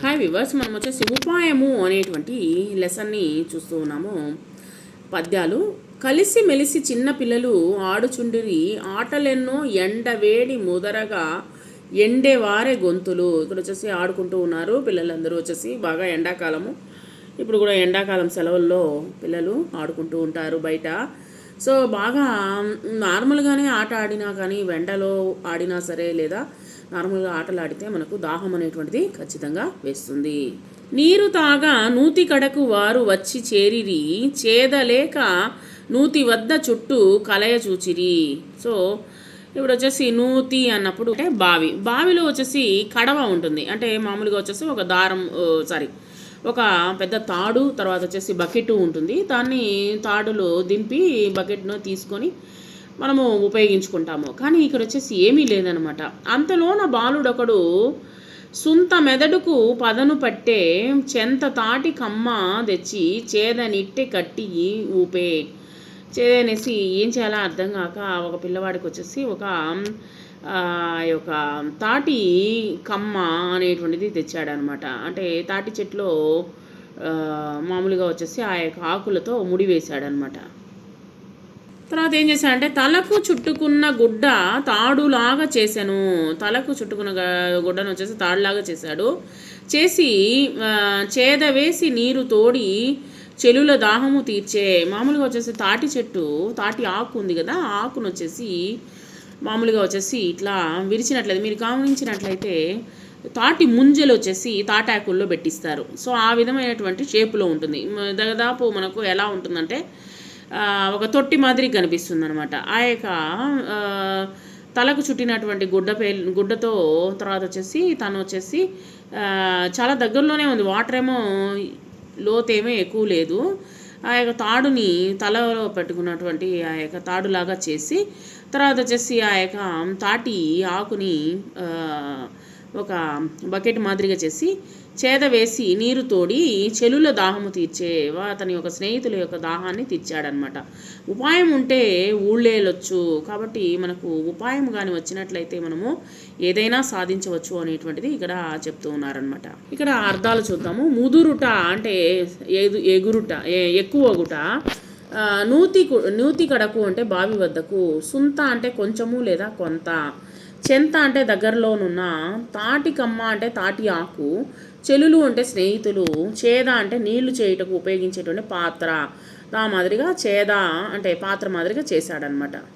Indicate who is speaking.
Speaker 1: Hi viewers మనం వచ్చేసి ఉపాయము అనేటువంటి లెసన్ని చూస్తూ ఉన్నాము. పద్యాలు కలిసి మెలిసి చిన్న పిల్లలు ఆడుచుండిరి ఆటలెన్నో ఎండవేడి ముదరగా ఎండేవారే గొంతులు. ఇక్కడ వచ్చేసి ఆడుకుంటూ ఉన్నారు పిల్లలందరూ వచ్చేసి బాగా ఎండాకాలము. ఇప్పుడు కూడా ఎండాకాలం సెలవుల్లో పిల్లలు ఆడుకుంటూ ఉంటారు బయట. సో బాగా నార్మల్గానే ఆట ఆడినా కానీ వెండలో ఆడినా సరే లేదా నార్మల్గా ఆటలు ఆడితే మనకు దాహం అనేటువంటిది ఖచ్చితంగా వేస్తుంది. నీరు తాగా నూతి కడకు వారు వచ్చి చేరిరి చేదలేక నూతి వద్ద చుట్టూ కలయ చూచిరి. సో ఇప్పుడు వచ్చేసి నూతి అన్నప్పుడు అంటే బావి. బావిలో వచ్చేసి కడవ ఉంటుంది. అంటే మామూలుగా వచ్చేసి ఒక దారం సారీ ఒక పెద్ద తాడు తర్వాత వచ్చేసి బకెట్ ఉంటుంది. దాన్ని తాడులో దింపి బకెట్ను తీసుకొని మనము ఉపయోగించుకుంటాము. కానీ ఇక్కడ వచ్చేసి ఏమీ లేదనమాట. అంతలోన బాలుడొకడు సుంత మెదడుకు పదను పట్టే చెంత తాటి కమ్మ తెచ్చి చేదనిట్టే కట్టి ఊపే. చేదనేసి ఏం చేయాలో అర్థం కాక ఒక పిల్లవాడికి వచ్చేసి ఒక యొక్క తాటి కమ్మ అనేటువంటిది తెచ్చాడనమాట. అంటే తాటి చెట్లో మామూలుగా వచ్చేసి ఆ యొక్క ఆకులతో ముడి వేశాడనమాట. తర్వాత ఏం చేశానంటే తలకు చుట్టుకున్న గుడ్డ తాడులాగా చేశాను. తలకు చుట్టుకున్న గుడ్డను వచ్చేసి తాడులాగా చేశాడు. చేసి చేద వేసి నీరు తోడి చెలుల దాహము తీర్చే మామూలుగా వచ్చేసి తాటి చెట్టు తాటి ఆకు ఉంది కదా ఆకును వచ్చేసి మామూలుగా వచ్చేసి ఇట్లా విరిచినట్లయితే మీరు గమనించినట్లయితే తాటి ముంజలు వచ్చేసి తాటాకుల్లో పెట్టిస్తారు. సో ఆ విధమైనటువంటి షేపులో ఉంటుంది. దాదాపు మనకు ఎలా ఉంటుందంటే ఒక తొట్టి మాదిరి కనిపిస్తుంది అనమాట ఆ యొక్క తలకు చుట్టినటువంటి గుడ్డ పే గుడ్డతో తర్వాత వచ్చేసి తను వచ్చేసి చాలా దగ్గరలోనే ఉంది. వాటర్ ఏమో లోతేమో ఎక్కువ లేదు. ఆ యొక్క తాడుని తలలో పెట్టుకున్నటువంటి ఆ యొక్క తాడులాగా చేసి తర్వాత వచ్చేసి ఆ యొక్క తాటి ఆకుని ఒక బకెట్ మాదిరిగా చేసి చేద వేసి నీరు తోడి చెలుల దాహము తీర్చే అతని యొక్క స్నేహితుల యొక్క దాహాన్ని తీర్చాడనమాట ఉపాయం ఉంటే ఊళ్ళేలొచ్చు కాబట్టి మనకు ఉపాయం కానీ వచ్చినట్లయితే మనము ఏదైనా సాధించవచ్చు అనేటువంటిది ఇక్కడ చెప్తూ ఉన్నారనమాట ఇక్కడ అర్థాలు చూద్దాము. ముదురుట అంటే ఎదు ఎగురుట ఎక్కువగుట. నూతి నూతి కడకు అంటే బావి వద్దకు. సుంత అంటే కొంచెము లేదా కొంత. చెంత అంటే దగ్గరలోనున్న తాటికమ్మ అంటే తాటి ఆకు చెలులు అంటే స్నేహితులు చేద అంటే నీళ్ళు చేయుటకు ఉపయోగించేటువంటి పాత్ర. ఆ మాదిరిగా చేద అంటే పాత్ర మాదిరిగా చేశాడనమాట